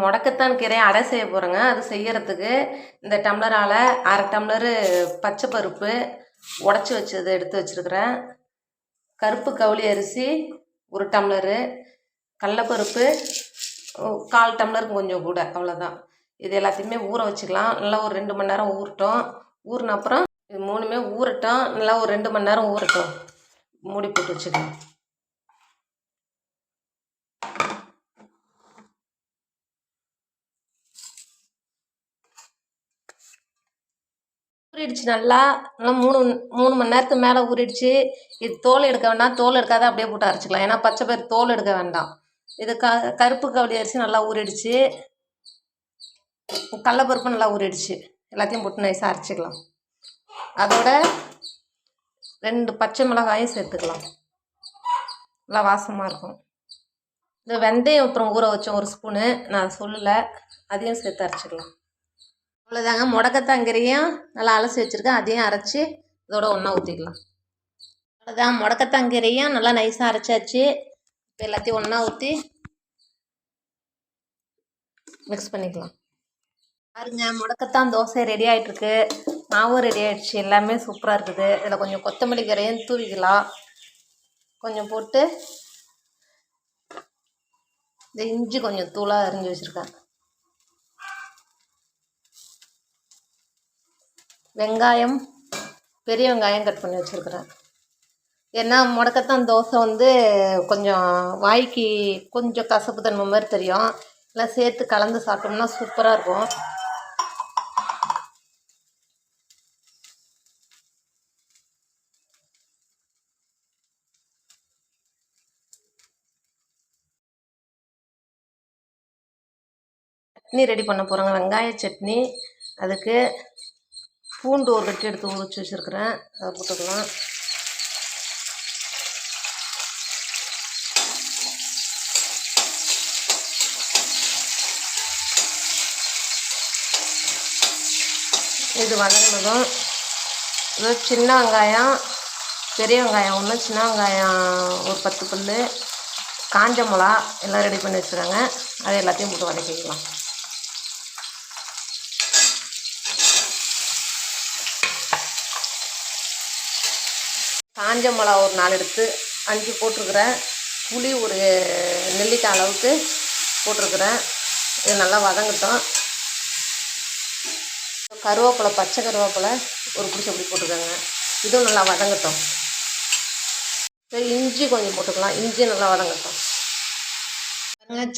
முடக்கத்தான் கீரையை அடை செய்ய போகிறேங்க அது செய்யறதுக்கு இந்த டம்ளரால் அரை டம்ளரு பச்சை பருப்பு உடச்சி வச்சது எடுத்து வச்சுருக்கிறேன். கருப்பு கவுளி அரிசி ஒரு டம்ளரு கடலப்பருப்பு கால் டம்ளருக்கு கொஞ்சம் கூட அவ்வளோதான் இது எல்லாத்தையுமே ஊற வச்சுக்கலாம். நல்லா ஒரு ரெண்டு மணி நேரம் ஊறட்டும். ஊறின அப்புறம் இது மூணுமே ஊறட்டும். நல்லா ஒரு ரெண்டு மணி நேரம் ஊறட்டும். மூடி போட்டு வச்சுக்கலாம். ஊறிடுச்சு நல்லா நல்லா மூணு மூணு மணி நேரத்துக்கு மேலே ஊறிடுச்சு. இது தோல் எடுக்க வேண்டாம். தோல் எடுக்காத அப்படியே போட்டு அரைச்சிக்கலாம். ஏன்னா பச்சை பயிர் தோல் எடுக்க வேண்டாம். இது க கருப்பு கவலி அரிசி நல்லா ஊறிடுச்சு. கடலப்பருப்பு நல்லா ஊறிடுச்சு. எல்லாத்தையும் போட்டு நைஸாக அரைச்சிக்கலாம். அதோட ரெண்டு பச்சை மிளகாயும் சேர்த்துக்கலாம். நல்லா வாசமாக இருக்கும். இந்த வெந்தயம் அப்புறம் ஊற வச்சோம் ஒரு ஸ்பூனு நான் சொல்லலை. அதையும் சேர்த்து அரைச்சிக்கலாம். அவ்வளோதாங்க முடக்கத்தாங்கீரையும் நல்லா அலசி வச்சுருக்கேன். அதையும் அரைச்சி இதோட ஒன்றா ஊற்றிக்கலாம் அவ்வளோதான் முடக்கத்தாங்கீரையும் நல்லா நைஸாக அரைச்சாச்சு. இப்போ எல்லாத்தையும் ஒன்றா ஊற்றி மிக்ஸ் பண்ணிக்கலாம். பாருங்க. முடக்கத்தான் தோசை ரெடி ஆகிட்டுருக்கு மாவும் ரெடி ஆகிடுச்சு எல்லாமே சூப்பராக இருக்குது. இதில் கொஞ்சம் கொத்தமல்லி கரையும் தூவிக்கலாம். கொஞ்சம் போட்டு இந்த இஞ்சி கொஞ்சம் தூளாக அரிஞ்சு வச்சுருக்கேன். வெங்காயம் பெரிய வெங்காயம் கட் பண்ணி வச்சுருக்குறேன். ஏன்னா முடக்கத்தான் தோசை வந்து கொஞ்சம் வாய்க்கு கொஞ்சம் கசப்பு தன்மை மாதிரி தெரியும். எல்லாம் சேர்த்து கலந்து சாப்பிட்டோம்னா சூப்பராக இருக்கும். சட்னி ரெடி பண்ண போகிறோங்க வெங்காய சட்னி அதுக்கு பூண்டு ஒரு கட்டி எடுத்து உரிச்சு வச்சுருக்கிறேன். அதை போட்டுக்கலாம். இது வதங்கினதும் இது சின்ன வெங்காயம் பெரிய வெங்காயம் ஒன்று சின்ன வெங்காயம் ஒரு பத்து பல் காஞ்ச மிளகா எல்லாம் ரெடி பண்ணி வச்சுருக்காங்க. அதை எல்லாத்தையும் போட்டு வதக்கிக்கலாம். காஞ்ச மிளகா ஒரு நாலு எடுத்து அஞ்சு போட்டிருக்கிறேன். புளி ஒரு நெல்லிக்காய் அளவுக்கு போட்டிருக்கிறேன். இது நல்லா வதங்கட்டும். கருவேப்பிலை பச்சை கருவேப்பிலை ஒரு பிடிச்ச அப்படி போட்டுக்கோங்க. இதுவும் நல்லா வதங்கட்டும். சரி இஞ்சி கொஞ்சம் போட்டுக்கலாம். இஞ்சி நல்லா வதங்கட்டும்.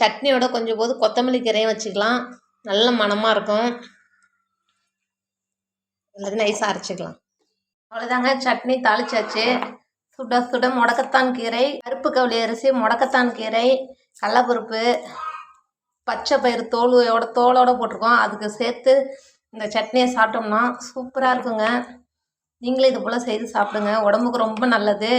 சட்னியோட கொஞ்சம் போது கொத்தமல்லி கீரையும் வச்சுக்கலாம். நல்ல மணமாக இருக்கும். எல்லாத்தையும் நைஸாக அரைச்சிக்கலாம். அவ்வளோதாங்க சட்னி தாளிச்சாச்சு. சுட சுட முடக்கத்தான் கீரை கருப்பு கவுளி அரிசி முடக்கத்தான் கீரை கடலப்பருப்பு பச்சை பயிறு தோலோட தோலோட போட்டிருக்கோம். அதுக்கு சேர்த்து இந்த சட்னியை சாப்பிட்டோம்னா சூப்பராக இருக்குங்க. நீங்களும் இது போல் செய்து சாப்பிடுங்க. உடம்புக்கு ரொம்ப நல்லது.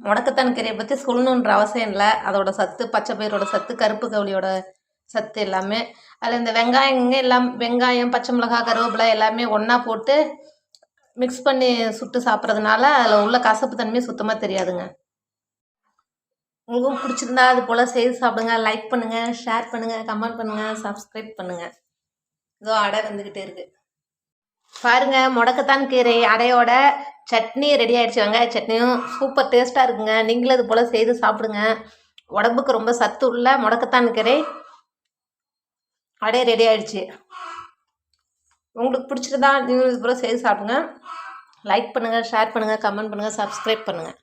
முடக்கத்தான் கீரையை பற்றி சொல்லணுன்ற அவசியம் இல்லை. அதோட சத்து பச்சை பயிரோட சத்து கருப்பு கவுளியோட சத்து எல்லாமே. அதில் இந்த வெங்காயங்க எல்லாம் வெங்காயம் பச்சை மிளகாய் கருவேப்பிலை எல்லாமே ஒன்றா போட்டு மிக்ஸ் பண்ணி சுட்டு சாப்பிட்றதுனால அதில் உள்ள கசப்பு தன்மை சுத்தமாக தெரியாதுங்க. உங்களுக்கும் பிடிச்சிருந்தா அது போல் செய்து சாப்பிடுங்க. லைக் பண்ணுங்கள் ஷேர் பண்ணுங்கள் கமெண்ட் பண்ணுங்கள் சப்ஸ்கிரைப் பண்ணுங்கள் இதோ அடை வந்துக்கிட்டே இருக்குது பாருங்க முடக்கத்தான் கீரை. அடையோட சட்னி ரெடி ஆயிடுச்சு வெங்காய சட்னியும் சூப்பர் டேஸ்ட்டாக இருக்குங்க. நீங்களும் இது போல் செய்து சாப்பிடுங்க. உடம்புக்கு ரொம்ப சத்து உள்ள முடக்கத்தான் கீரை. அடை ரெடி ஆயிடுச்சு. உங்களுக்கு பிடிச்சிருந்தா நியூஸ் பூரா செய்து சாப்பிடுங்க. லைக் பண்ணுங்கள் ஷேர் பண்ணுங்கள் கமெண்ட் பண்ணுங்கள் சப்ஸ்கிரைப் பண்ணுங்கள்